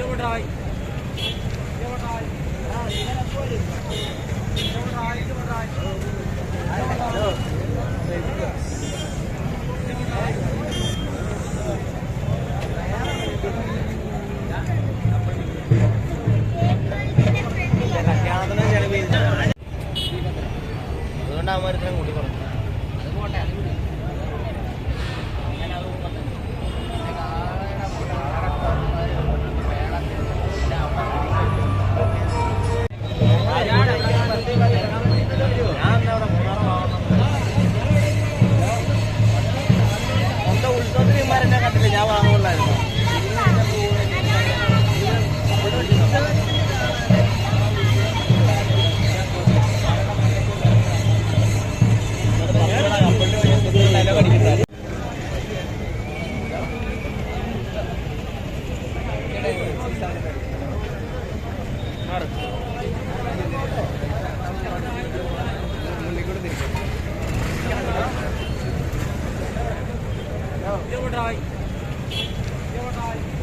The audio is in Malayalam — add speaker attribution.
Speaker 1: ഇവിടെ അതുകൊണ്ട് അവന്മാരത്തിനും കൂടി. പറഞ്ഞു ഉത്സവത്തിൽ ഇമാരെന്നെ കണ്ടില്ല. ഞാൻ വാങ്ങുള്ളായിരുന്നു Yeah, we're dying. Yeah, we're dying.